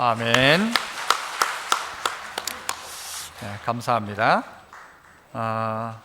아멘. 네, 감사합니다. 아,